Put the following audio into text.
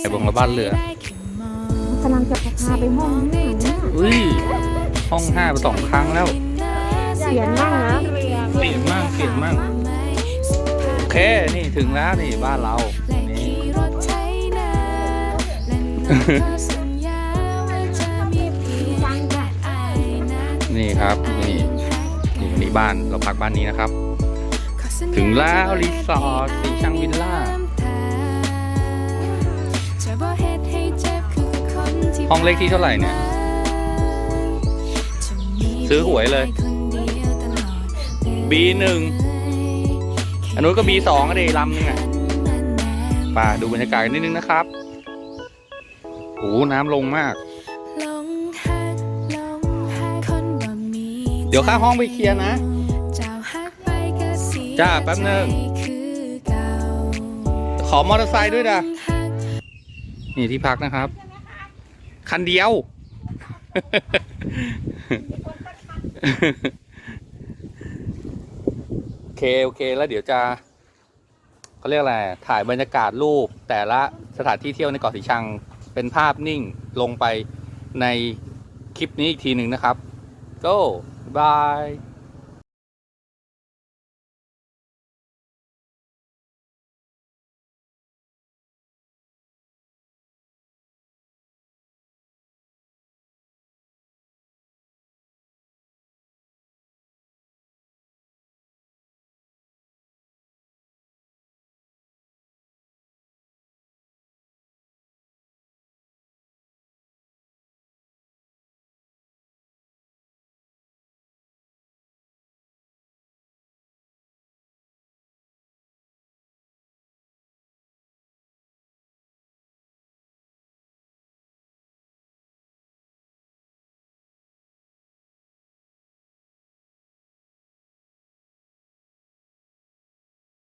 ไอ้บงละบ้านเรือกำลังจะพาไปห้องนี้นะอุ้ย ห้องห้าไปสองครั้งแล้ว เสียนมากนะเปลี่ยนมากเปลี่ยนมาก โอเค นี่ถึงแล้วนี่บ้านเรา นี่ นี่ครับ นี่ นี่นี่บ้าน เราพักบ้านนี้นะครับ ถึงแล้วรีสอร์ทสีชังวิลล่า ห้องเลขที่เท่าไหร่เนี่ย ซื้อหวยเลย B1 อันนู้นก็ B2 ก็ดีลำนึงอะป่าดูบรรยากาศนิดนึงนะครับโอ้น้ำลงมาก เดี๋ยวค่าห้องไปเคลียร์นะ จ้าแป๊บนึง ขอมอเตอร์ไซค์ด้วยนะนี่ที่พักนะครับ คันเดียว โอเค โอเค แล้วเดี๋ยวจะเขาเรียกอะไร ถ่ายบรรยากาศรูป แต่ละสถานที่เที่ยวในเกาะสีชัง เป็นภาพนิ่งลงไปในคลิปนี้อีกทีหนึ่งนะครับ go bye